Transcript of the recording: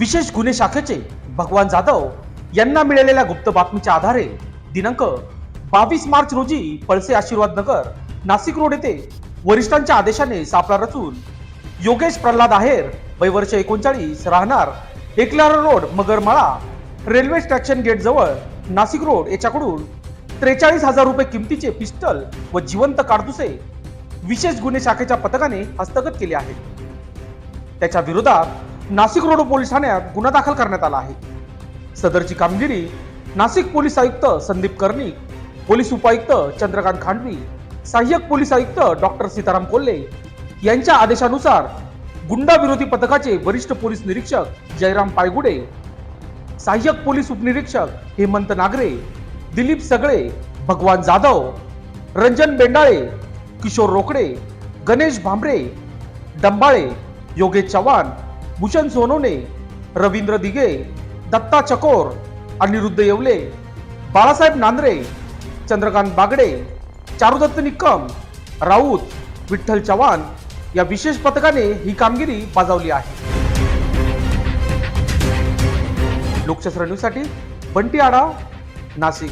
विशेष गुन्हे शाखेचे भगवान जाधव यांना मिळालेल्या गुप्त बातमीच्या आधारे दिनांक बावीस मार्च रोजी पळसे आशीर्वाद नगर नाशिक रोड येथे वरिष्ठांच्या आदेशाने सापळा रचून योगेश प्रल्हाद आहेर वय वर्ष एकोणचाळीस राहणार Eklahare road Magarmala railway station gate जवळ नाशिक रोड याच्याकडून त्रेचाळीस हजार रुपये किमतीचे पिस्टल व जिवंत काडतुसे विशेष गुन्हे शाखेच्या पथकाने हस्तगत केले आहेत. त्याच्या विरोधात नाशिक रोड पोलीस ठाण्यात गुन्हा दाखल करण्यात आला आहे. सदरची कामगिरी नाशिक पोलीस आयुक्त संदीप कर्णिक पोलीस उपायुक्त चंद्रकांत खांडवी सहाय्यक पोलीस आयुक्त डॉक्टर सीताराम कोल्हे यांच्या आदेशानुसार गुंडा विरोधी पथकाचे वरिष्ठ पोलीस निरीक्षक जयराम पायगुडे सहाय्यक पोलीस उपनिरीक्षक हेमंत नागरे दिलीप सगळे भगवान जाधव रंजन बेंडाळे किशोर रोकडे गणेश भांबरे डंबाळे योगेश चव्हाण भूषण सोनवणे रवींद्र दिगे दत्ता चकोर अनिरुद्ध येवले बाळासाहेब नांद्रे चंद्रकांत बागडे चारुदत्त निक्कम राऊत विठ्ठल चव्हाण या विशेष पथकाने ही कामगिरी बजावली आहे. लोकशास्त्र न्यूजसाठी बंटी आडा नाशिक.